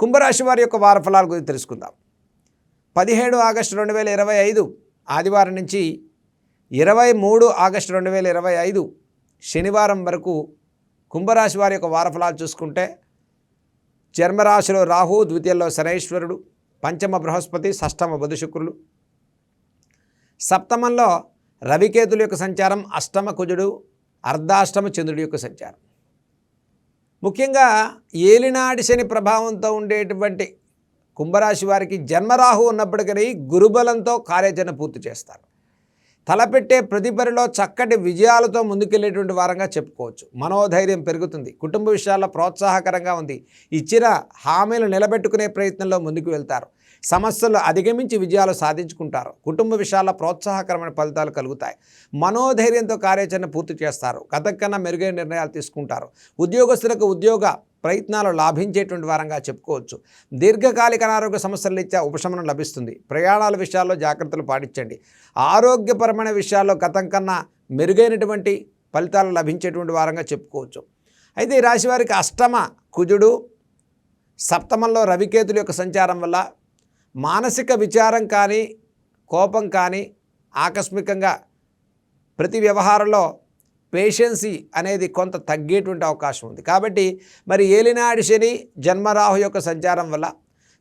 కుంభరాశి వారి యొక్క వారఫలాల గురించి తెలుసుకుందాం. పదిహేడు ఆగస్టు రెండు వేల ఇరవై ఐదు ఆదివారం నుంచి ఇరవై మూడు ఆగస్టు రెండు వేల ఇరవై ఐదు శనివారం వరకు కుంభరాశి వారి యొక్క వారఫలాలు చూసుకుంటే జన్మరాశిలో రాహు ద్వితీయంలో శనైశ్వరుడు పంచమ బృహస్పతి షష్టమ బుధ శుక్రులు. సప్తమంలో రవికేతుల యొక్క సంచారం అష్టమ కుజుడు అర్ధాష్టమ చంద్రుడి యొక్క సంచారం. ముఖ్యంగా ఏలినాడి శని ప్రభావంతో ఉండేటువంటి కుంభరాశి వారికి జన్మరాహు ఉన్నప్పటికీ గురుబలంతో కార్యాచరణ పూర్తి చేస్తారు. తలపెట్టే ప్రతిపరిలో చక్కటి విజయాలతో ముందుకెళ్ళేటువంటి వారంగా చెప్పుకోవచ్చు. మనోధైర్యం పెరుగుతుంది. కుటుంబ విషయాల్లో ప్రోత్సాహకరంగా ఉంది. ఇచ్చిన హామీలు నిలబెట్టుకునే ప్రయత్నంలో ముందుకు వెళ్తారు. సమస్యలు అధిగమించి విజయాలు సాధించుకుంటారు. కుటుంబ విషయాల్లో ప్రోత్సాహకరమైన ఫలితాలు కలుగుతాయి. మనోధైర్యంతో కార్యాచరణ పూర్తి చేస్తారు. గతం కన్నా మెరుగైన నిర్ణయాలు తీసుకుంటారు. ఉద్యోగస్తులకు ఉద్యోగ ప్రయత్నాలు లాభించేటువంటి వారంగా చెప్పుకోవచ్చు. దీర్ఘకాలిక అనారోగ్య సమస్యల రీత్యా ఉపశమనం లభిస్తుంది. ప్రయాణాల విషయాల్లో జాగ్రత్తలు పాటించండి. ఆరోగ్యపరమైన విషయాల్లో గతం కన్నా మెరుగైనటువంటి ఫలితాలు లభించేటువంటి వారంగా చెప్పుకోవచ్చు. అయితే ఈ రాశివారికి అష్టమ కుజుడు సప్తమంలో రవికేతుల యొక్క సంచారం వల్ల మానసిక విచారం కానీ కోపం కానీ ఆకస్మికంగా ప్రతి వ్యవహారంలో పేషెన్సీ అనేది కొంత తగ్గేటువంటి అవకాశం ఉంది. కాబట్టి మరి ఏలినాడు శని జన్మరాహు యొక్క సంచారం వల్ల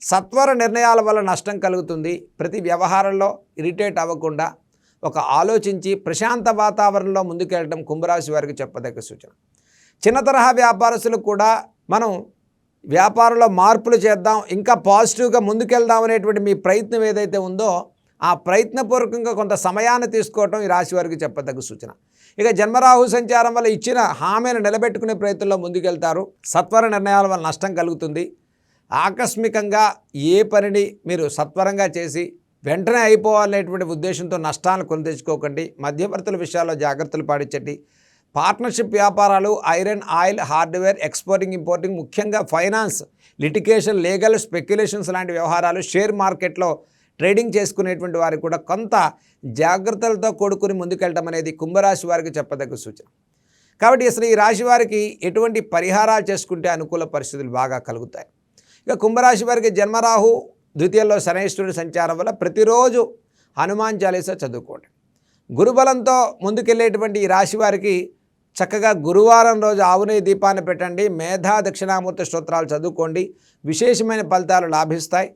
సత్వర నిర్ణయాల వల్ల నష్టం కలుగుతుంది. ప్రతి వ్యవహారంలో ఇరిటేట్ అవ్వకుండా ఒక ఆలోచించి ప్రశాంత వాతావరణంలో ముందుకెళ్ళడం కుంభరాశి వారికి చెప్పదగ్గ సూచన. చిన్న తరహా వ్యాపారస్తులకు కూడా మనం వ్యాపారంలో మార్పులు చేద్దాం ఇంకా పాజిటివ్గా ముందుకెళ్దాం అనేటువంటి మీ ప్రయత్నం ఏదైతే ఉందో ఆ ప్రయత్నపూర్వకంగా కొంత సమయాన్ని తీసుకోవటం ఈ రాశి వారికి చెప్పదగ్గ సూచన. ఇక జన్మరాహు సంచారం వల్ల ఇచ్చిన హామీని నిలబెట్టుకునే ప్రయత్నంలో ముందుకెళ్తారు. సత్వర నిర్ణయాల వల్ల నష్టం కలుగుతుంది. ఆకస్మికంగా ఏ పనిని మీరు సత్వరంగా చేసి వెంటనే అయిపోవాలనేటువంటి ఉద్దేశంతో నష్టాలను కొని తెచ్చుకోకండి. మధ్యవర్తుల విషయాల్లో జాగ్రత్తలు పాటించండి. పార్ట్నర్షిప్ వ్యాపారాలు iron oil hardware exporting importing ముఖ్యంగా ఫైనాన్స్ లిటికేషన్ లీగల్ స్పెక్యులేషన్స్ లాంటి వ్యవహారాలు షేర్ మార్కెట్లో ట్రేడింగ్ చేసుకునేటువంటి వారికి కూడా కొంత జాగ్రత్తలతో కూడుకుని ముందుకెళ్ళడం అనేది కుంభరాశి వారికి చెప్పదగ్గ సూచన. కాబట్టి అసలు ఈ రాశి వారికి ఎటువంటి పరిహారాలు చేసుకుంటే అనుకూల పరిస్థితులు బాగా కలుగుతాయి. ఇక కుంభరాశి వారికి జన్మరాహు ద్వితీయంలో శనైశ్వరుడి సంచారం వల్ల ప్రతిరోజు హనుమాన్ చాలీసా చదువుకోండి. గురుబలంతో ముందుకెళ్ళేటువంటి ఈ రాశి వారికి చక్కగా గురువారం రోజు ఆవునే దీపాన్ని పెట్టండి. మేధా దక్షిణామూర్తి స్తోత్రాలు చదువుకోండి. విశేషమైన ఫలితాలు లాభిస్తాయి.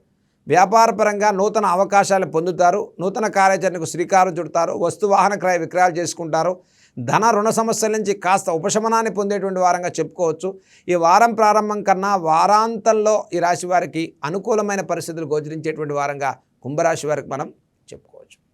వ్యాపారపరంగా నూతన అవకాశాలు పొందుతారు నూతన కార్యాచరణకు శ్రీకారం చుడతారు వస్తు వాహన క్రయ విక్రయాలు చేసుకుంటారు. ధన రుణ సమస్యల నుంచి కాస్త ఉపశమనాన్ని పొందేటువంటి వారంగా చెప్పుకోవచ్చు. ఈ వారం ప్రారంభం కన్నా వారాంతంలో ఈ రాశి వారికి అనుకూలమైన పరిస్థితులు గోచరించేటువంటి వారంగా కుంభరాశి వారికి మనం